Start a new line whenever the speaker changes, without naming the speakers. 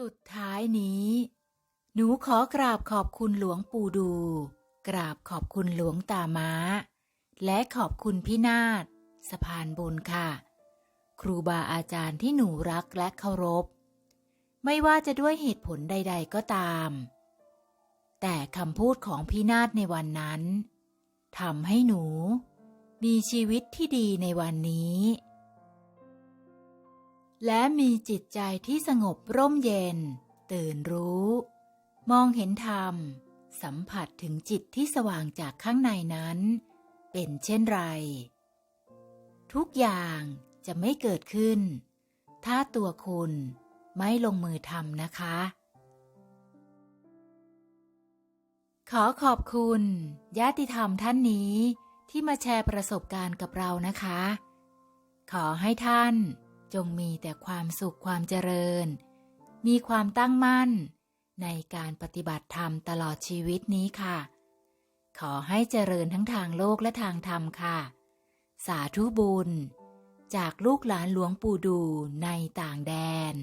สุดท้ายนี้ หนูขอกราบขอบคุณหลวงปู่ดู กราบขอบคุณหลวงตาม้า และขอบคุณพี่นาฏสะพานบุญค่ะ ครูบาอาจารย์ที่หนูรักและเคารพ ไม่ว่าจะด้วยเหตุผลใด ๆก็ตาม แต่คำพูดของพี่นาฏในวันนั้นทำให้หนู มีชีวิตที่ดีในวันนี้ และมีจิตใจที่สงบร่มเย็น ตื่นรู้ มองเห็นธรรม สัมผัสถึงจิตที่สว่างจากข้างในนั้น เป็นเช่นไร ทุกอย่างจะไม่เกิดขึ้น ถ้าตัวคุณไม่ลงมือทำนะคะ ขอขอบคุณญาติธรรมท่านนี้ที่มาแชร์ประสบการณ์กับเรานะคะ ขอให้ท่าน จงมีแต่ความสุขความเจริญ มีความตั้งมั่น ในการปฏิบัติธรรมตลอดชีวิตนี้ค่ะ ขอให้เจริญทั้งทางโลกและทางธรรมค่ะ สาธุบุญ จากลูกหลานหลวงปู่ดูในต่างแดน